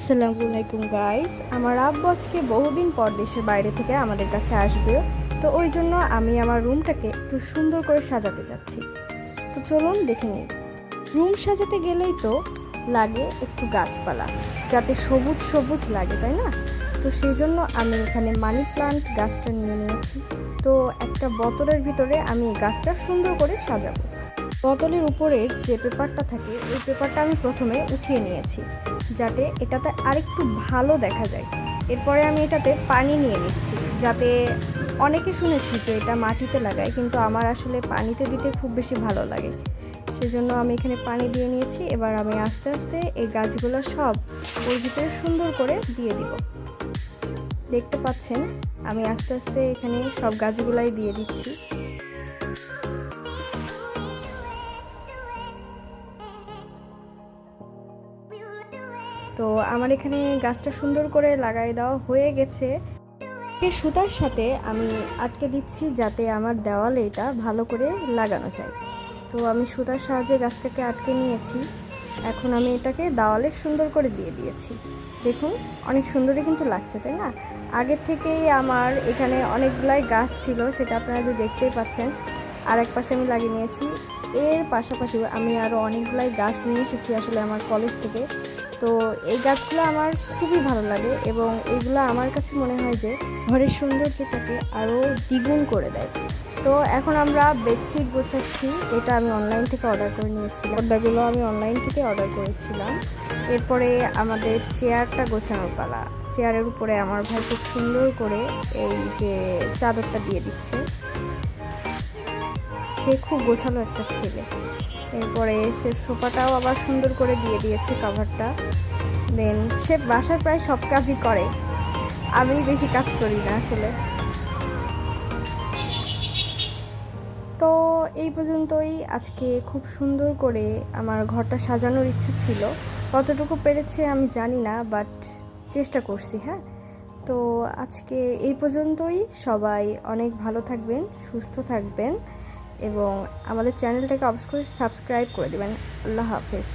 আসসালামু আলাইকুম গাইস আমার আব্বু আজকে বহুদিন পর দেশের বাইরে থেকে আমাদের কাছে আসবে। তো ওই জন্য আমি আমার রুমটাকে একটু সুন্দর করে সাজাতে যাচ্ছি। তো চলুন দেখে নিই। রুম সাজাতে গেলেই তো লাগে একটু গাছপালা, যাতে সবুজ সবুজ লাগে, তাই না? তো সেই জন্য আমি এখানে মানি প্লান্ট গাছটা নিয়ে নিয়েছি। তো একটা বোতলের ভিতরে আমি গাছটা সুন্দর করে সাজাবো। বোতলের উপরের যে পেপারটা থাকে ওই পেপারটা আমি প্রথমে উঠিয়ে নিয়েছি, যাতে এটাতে আরেকটু ভালো দেখা যায়। এরপরে আমি এটাতে পানি নিয়ে নিচ্ছি, যাতে অনেকে শুনেছি যে এটা মাটিতে লাগায়, কিন্তু আমার আসলে পানিতে দিতে খুব বেশি ভালো লাগে। সেজন্য আমি এখানে পানি দিয়ে নিয়েছি, এবার আমি আস্তে আস্তে এই গাছগুলো সব ওর ভিতরে সুন্দর করে দিয়ে দিব। দেখতে পাচ্ছেন, আমি আস্তে আস্তে এখানে সব গাছগুলাই দিয়ে দিচ্ছি। তো আমার এখানে গাছটা সুন্দর করে লাগাই দেওয়া হয়ে গেছে। এই সুতার সাথে আমি আটকে দিচ্ছি যাতে আমার দেওয়ালে এটা ভালো করে লাগানো যায়। তো আমি সুতার সাহায্যে গাছটাকে আটকে নিয়েছি। এখন আমি এটাকে দেওয়ালে সুন্দর করে দিয়ে দিয়েছি। দেখুন, অনেক সুন্দরই কিন্তু লাগছে, তাই না? আগের থেকেই আমার এখানে অনেকগুলাই গাছ ছিল, সেটা আপনারা যে দেখতেই পাচ্ছেন। আর এক পাশে আমি লাগিয়ে নিয়েছি। এর পাশাপাশি আমি আরও অনেকগুলাই গাছ নিয়ে এসেছি আসলে আমার কলেজ থেকে। তো এই গাছগুলো আমার খুবই ভালো লাগে এবং এইগুলো আমার কাছে মনে হয় যে ঘরের সৌন্দর্যটাকে আরও দ্বিগুণ করে দেয়। তো এখন আমরা বেডশিট গোছাচ্ছি, এটা আমি অনলাইন থেকে অর্ডার করে নিয়েছিলাম। পর্দাগুলো আমি অনলাইন থেকে অর্ডার করেছিলাম। এরপরে আমাদের চেয়ারটা গোছানোর পালা। চেয়ারের উপরে আমার ভাই খুব সুন্দর করে এই যে চাদরটা দিয়ে দিচ্ছে। সে খুব গোছালো একটা ছেলে। এরপরে সে সোফাটাও আবার সুন্দর করে দিয়ে দিয়েছে কাভারটা দেন সে বাসায় প্রায় সব কাজই করে। আমি বেশি কাজ করি না আসলে। তো এই পর্যন্তই আজকে খুব সুন্দর করে আমার ঘরটা সাজানোর ইচ্ছে ছিল। কতটুকু পেরেছে আমি জানি না বাট চেষ্টা করছি হ্যাঁ? তো আজকে এই পর্যন্তই। সবাই অনেক ভালো থাকবেন, সুস্থ থাকবেন। এবং আমাদের চ্যানেলটাকে অবশ্যই সাবস্ক্রাইব করে দেবেন। আল্লাহ হাফেজ।